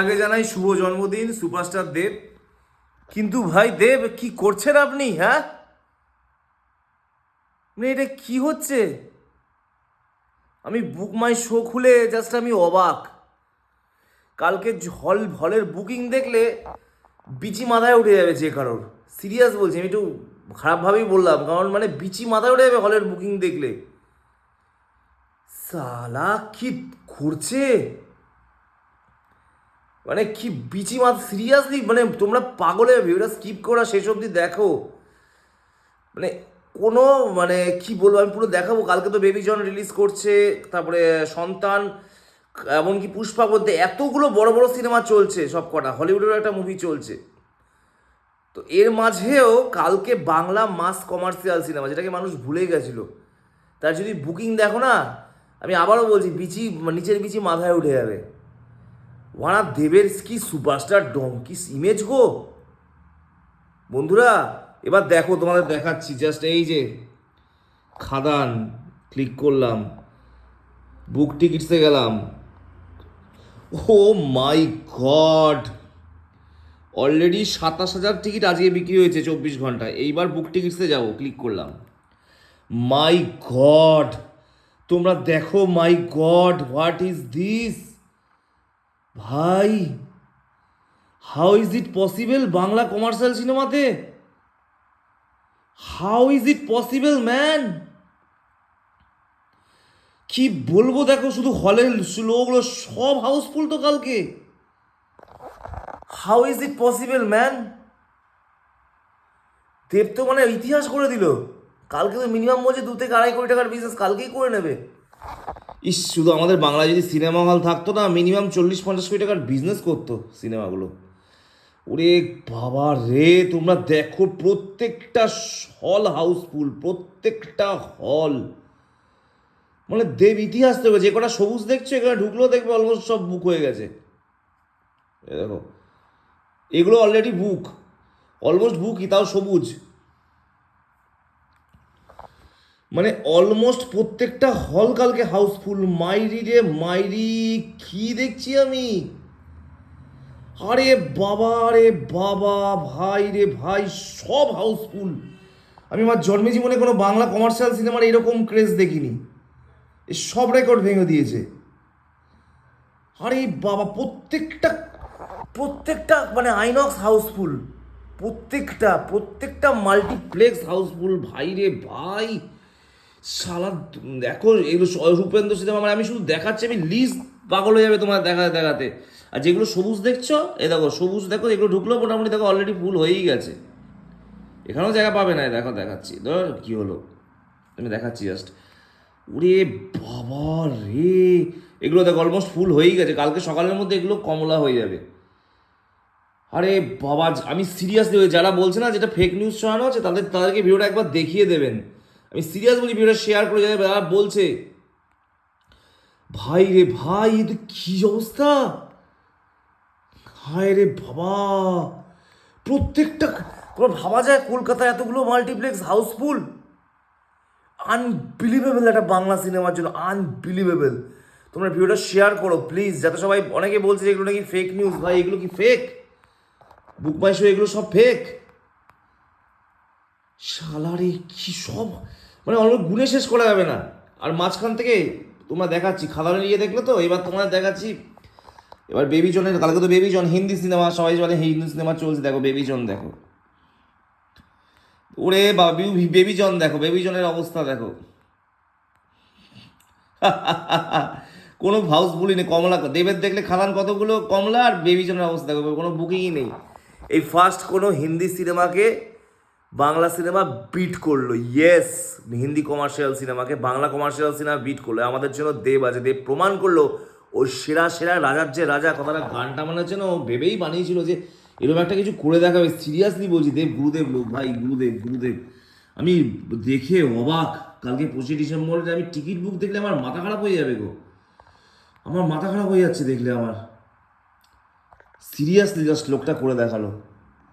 আগে জানাই শুভ জন্মদিন, সুপারস্টার দেব। কিন্তু ভাই, দেব, কি করছেন আপনি হ্যাঁ? মানে এটা কি হচ্ছে? আমি বুক মাই শো খুলে জাস্ট আমি অবাক। কালকে হল হলের বুকিং দেখলে বিচি মাথায় উঠে যাবে যে কারোর। সিরিয়াস বলছি, আমি একটু খারাপভাবেই বললাম, কারণ মানে বিচি মাথায় উঠে যাবে হলের বুকিং দেখলে। সালা, কি করছে? মানে কি বিচি মাথা সিরিয়াসলি মানে তোমরা পাগলে ভিডিওটা স্কিপ করা শেষ অবধি দেখো। মানে কোনো মানে কি বলব, আমি পুরো দেখাবো। কালকে তো বেবি জন রিলিজ করছে, তারপরে সন্তান, এমনকি পুষ্পা বলতে এতগুলো বড় বড় সিনেমা চলছে সব কটা, হলিউডেরও একটা মুভি চলছে। তো এর মাঝেও কালকে বাংলা মাস কমার্শিয়াল সিনেমা যেটাকে মানুষ ভুলে গেছিল। তার যদি বুকিং দেখো না, আমি আবারও বলছি, বিচি নিচের বিচি মাথায় উঠে যাবে। ওয়ানা দেবের কি সুপারস্টার ডম? কি ইমেজ গো? বন্ধুরা, এবার দেখো, তোমাদের দেখাচ্ছি জাস্ট এই যে খাদান ক্লিক করলাম বুক টিকিটসে গেলাম। ও মাই গড অলরেডি সাতাশ হাজার টিকিট আজকে বিক্রি হয়েছে চব্বিশ ঘন্টায়। এইবার বুক টিকিটসে যাব ক্লিক করলাম। মাই গড তোমরা দেখো my god what is this ভাই how is it possible Bangla commercial সিনেমাতে how is it possible man কি বলব দেখো, শুধু হলের লোকগুলো সব হাউসফুল তো কালকে। How is it possible man Dev তো মানে ইতিহাস করে দিল। কালকে তো মিনিমাম বলছে দু থেকে আড়াই কোটি টাকার বিজনেস কালকেই করে নেবে। ইস, শুধু আমাদের বাংলায় যদি সিনেমা হল থাকতো না, মিনিমাম চল্লিশ পঞ্চাশ কোটি টাকার বিজনেস করতো সিনেমাগুলো। ওরে বাবা রে, তোমরা দেখো প্রত্যেকটা হল হাউসফুল প্রত্যেকটা হল মানে দেব ইতিহাস দেবে যে কটা সবুজ দেখছ, এখানে ঢুকলেও দেখবে অলমোস্ট সব বুক হয়ে গেছে। দেখো, এগুলো অলরেডি বুক অলমোস্ট বুকই তাও সবুজ। মানে অলমোস্ট প্রত্যেকটা হল কালকে হাউসফুল মাইরি রে মাইরি, কি দেখছি আমি? আরে বাবা রে বাবা, ভাই রে ভাই, সব হাউসফুল আমি আমার জন্মে জীবনে কোনো বাংলা কমার্শিয়াল সিনেমার এরকম ক্রেজ দেখিনি। সব রেকর্ড ভেঙে দিয়েছে। আরে বাবা, প্রত্যেকটা প্রত্যেকটা মানে আইনক্স হাউসফুল প্রত্যেকটা প্রত্যেকটা মাল্টিপ্লেক্স হাউসফুল ভাই রে ভাই সালা দেখো এগুলো রূপেন্দ্র সিনেমা মানে আমি শুধু দেখাচ্ছি, আমি লিস্ট পাগল হয়ে যাবে তোমার দেখাতে দেখাতে। আর যেগুলো সবুজ দেখছ, এ দেখো, সবুজ দেখো এগুলো ঢুকলো, মোটামুটি দেখো অলরেডি ফুল হয়েই গেছে। এখানেও জায়গা পাবে না দেখো, দেখাচ্ছি। ধর, কী হলো? আমি দেখাচ্ছি জাস্ট ওরে বাবা রে! এগুলো দেখো অলমোস্ট ফুল হয়েই গেছে। কালকে সকালের মধ্যে এগুলো কমলা হয়ে যাবে। আরে বাবা, আমি সিরিয়াসলি যারা বলছে না যেটা ফেক নিউজ ছড়ানো আছে, তাদের, তাদেরকে ভিডিওটা একবার দেখিয়ে দেবেন। আমি সিরিয়াস বলি, ভিডিওটা শেয়ার করে যাবে যারা বলছে। ভাই রে ভাই এ তো কি অবস্থা? হায় রে বাবা। প্রত্যেকটা, তোমার ভাবা যায় কলকাতায় এতগুলো মাল্টিপ্লেক্স হাউসফুল আনবিলিভেবল একটা বাংলা সিনেমার জন্য আনবিলিভেবল তোমরা ভিডিওটা শেয়ার করো প্লিজ যাতে সবাই, অনেকে বলছে এগুলো নাকি ফেক নিউজ ভাই, এগুলো কি ফেক বুক মাই শো এগুলো সব ফেক শালারে, কি সব? মানে অলরেডি গুনে শেষ করা যাবে না। আর মাঝখান থেকে তোমরা দেখাচ্ছি খাদানে নিয়ে দেখলে তো? এবার তোমাদের দেখাচ্ছি, এবার বেবি জনের কালকে তো বেবি জন, হিন্দি সিনেমা সবাই বলে হিন্দি সিনেমা চলছে, দেখো বেবি জন দেখো। ওরে বাবু বেবি জন দেখো বেবি জনের অবস্থা দেখো। কোনো হাউস বলি নেই, কমলা, দেবের দেখলে খাদান কতগুলো কমলা আর বেবি জনের অবস্থা দেখো, কোনো বুকিংই নেই। এই ফার্স্ট কোনো হিন্দি সিনেমাকে বাংলা সিনেমা বিট করল ইয়েস হিন্দি কমার্শিয়াল সিনেমাকে বাংলা কমার্শিয়াল সিনেমা বিট করল। আমাদের জন্য দেব আছে, দেব প্রমাণ করল, ও সেরা সেরা রাজার যে রাজা, কথাটা গানটা মনে হচ্ছে না, ও ভেবেই বানিয়েছিল যে এরকম একটা কিছু করে দেখাবে। সিরিয়াসলি বলছি, দেব, গুরুদেব লোক, ভাই, গুরুদেব গুরুদেব। আমি দেখে অবাক, কালকে পঁচিশে ডিসেম্বরে আমি টিকিট বুক দেখলে আমার মাথা খারাপ হয়ে যাবে গো। আমার মাথা খারাপ হয়ে যাচ্ছে দেখলে আমার। সিরিয়াসলি জাস্ট লোকটা করে দেখাল।